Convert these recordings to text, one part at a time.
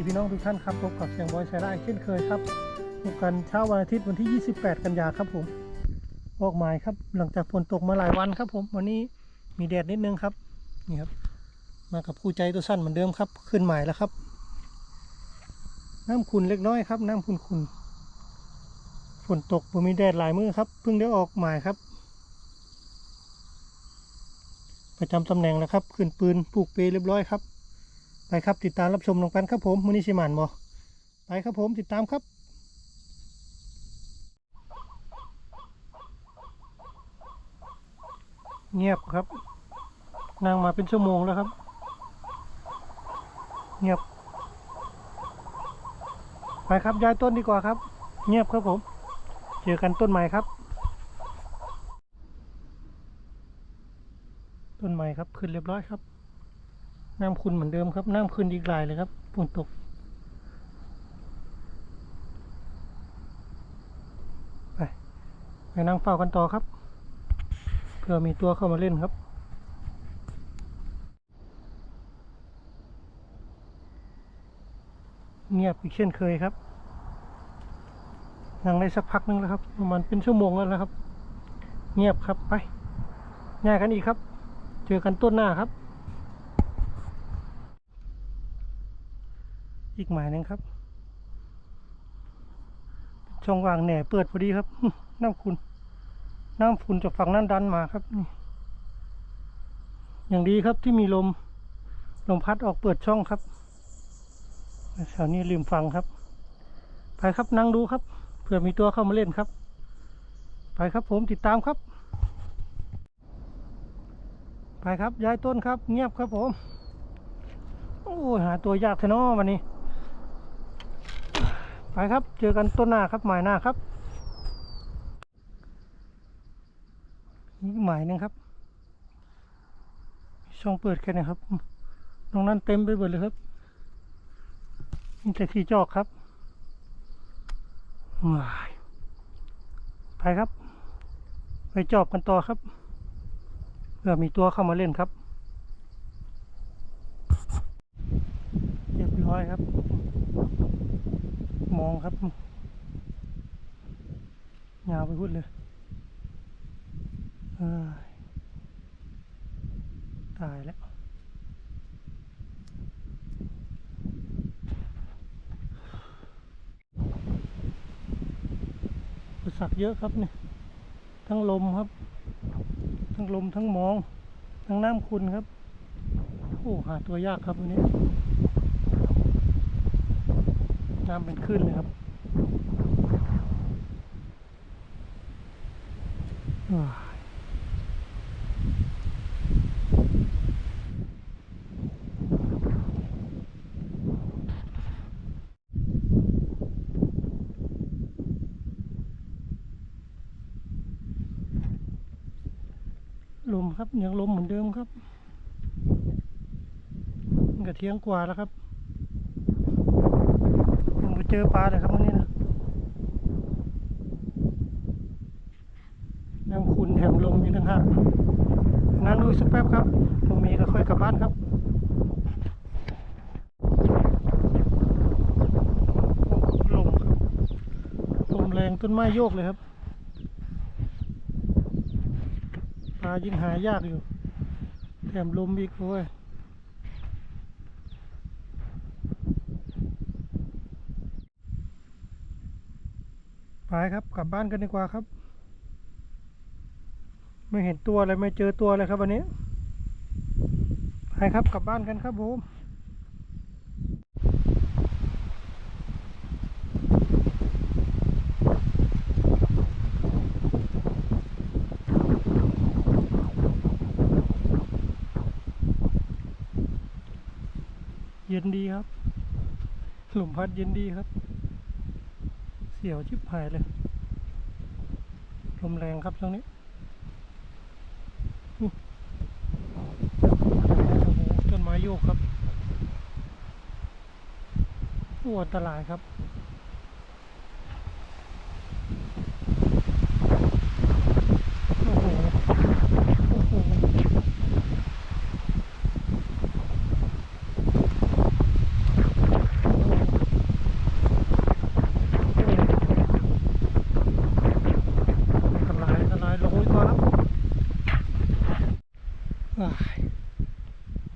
ดีพี่น้องทุกท่านครับพบกับเสียงบอยชายได้เช่นเคยครับพบกันเช้าวันอาทิตย์วันที่ 28 กันยาครับผมออกหมายครับหลังจากฝนตกมาหลายวันครับผมวันนี้มีแดดนิดนึงครับนี่ครับ มากับคู่ใจตัวสั้นเหมือนเดิมครับ ขึ้นหมายแล้วครับ น้ำขุนเล็กน้อยครับ น้ำขุนขุนฝนตกบ่มีแดดหลายมือครับเพิ่งได้ออกหมายครับ ประจำตำแหน่งแล้วครับ ขึ้นปืนปลูกเปรเรียบร้อยครับ ไปครับติดตามรับชมลงกันครับผมมือนี้ชิมานบอไปครับผมติดตามครับเงียบครับ นั่งมาเป็นชั่วโมงแล้วครับ เงียบ ไปครับย้ายต้นดีกว่าครับ เงียบครับผม เจอกันต้นใหม่ครับ ต้นใหม่ครับขึ้นเรียบร้อยครับ น้ำคุณเหมือนเดิมครับ น้ำขึ้นอีกหลายเลยครับฝนตก ไปไปนั่งเฝ้ากันต่อครับ เพื่อมีตัวเข้ามาเล่นครับเงียบอีกเช่นเคยครับนั่งได้สักพักนึงแล้วครับประมาณเป็นชั่วโมงแล้วนะครับ เงียบครับไปง่ายกันอีกครับ เจอกันต้นหน้าครับ อีกหมายหนึ่งครับ ช่องว่างแหน่เปิดพอดีครับ น้ำคุณ น้ำฝุ่นจากฝั่งนั้นดันมาครับนี่อย่างดีครับที่มีลม ลมพัดออกเปิดช่องครับแถวนี้ลืมฟังครับ ไปครับนั่งดูครับ เผื่อมีตัวเข้ามาเล่นครับ ไปครับผมติดตามครับ ไปครับย้ายต้นครับ เงียบครับผม โอ้ยหาตัวยากแท้นอวันนี้ ไปครับ เจอกันต้นหน้าครับหมายหน้าครับนี่หมายนึ่งครับช่องเปิดแค่นี้ครับตรงนั้นเต็มไปหมดเลยครับนี่แต่ขี้จอกครับว้ายไปครับ ไปจอบกันต่อครับเพื่อมีตัวเข้ามาเล่นครับ เรียบร้อยครับ มองครับยาวไปพูดเลยเอ้ยตายแล้วอุปสรรคเยอะครับเนี่ยทั้งลมครับ ทั้งลมทั้งมอง ทั้งน้ำคุณครับ โอ้หาตัวยากครับวันนี้ น้ำเป็นคลื่นเลยครับลมครับยังลมเหมือนเดิมครับกระเทียงกว่าแล้วครับ เจอปลาเลยครับวันนี้นะน้ำคุณแถมลมอีกต่างหากนั่งดูสักแป๊บครับผมมีก็ค่อยกลับบ้านครับลมครับลมแรงต้นไม้โยกเลยครับปลายิ่งหายากอยู่ แถมลมอีกโอ้ย ไปครับกลับบ้านกันดีกว่าครับ ไม่เห็นตัวอะไรไม่เจอตัวเลยครับวันนี้ไปครับกลับบ้านกันครับผมเย็นดีครับ หลุมพัดเย็นดีครับ เสียวชิบหายเลยลมแรงครับช่วงนี้โอ้โหต้นไม้โยกครับอ้อันตรายครับ โอ้โห โอ้โห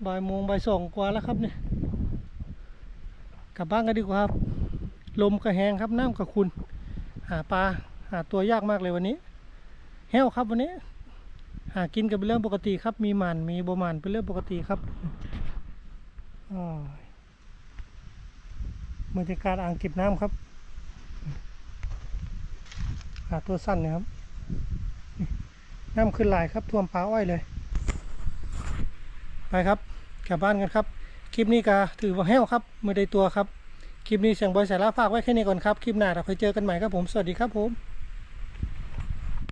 บ่ายโมงบ่ายสองกว่าแล้วครับเนี่ยกลับบ้านกันดีกว่าครับ ลมก็แหงครับน้ำก็คุณ หาปลาหาตัวยากมากเลยวันนี้แห้วครับวันนี้ หากินกันเป็นเรื่องปกติครับ มีหมันมีบหมันเป็นเรื่องปกติครับบรรยากาศอ่างเก็บน้ำครับหาตัวสั้นนะครับน้ำขึ้นหลายครับท่วมป่าอ้อยเลย ไปครับ กลับบ้านกันครับ คลิปนี้ก็ถือว่าแห้วครับไม่ได้ตัวครับ คลิปนี้เสียงบอยสาระฝากไว้แค่นี้ก่อนครับ คลิปหน้าเราไปเจอกันใหม่ครับผม สวัสดีครับผม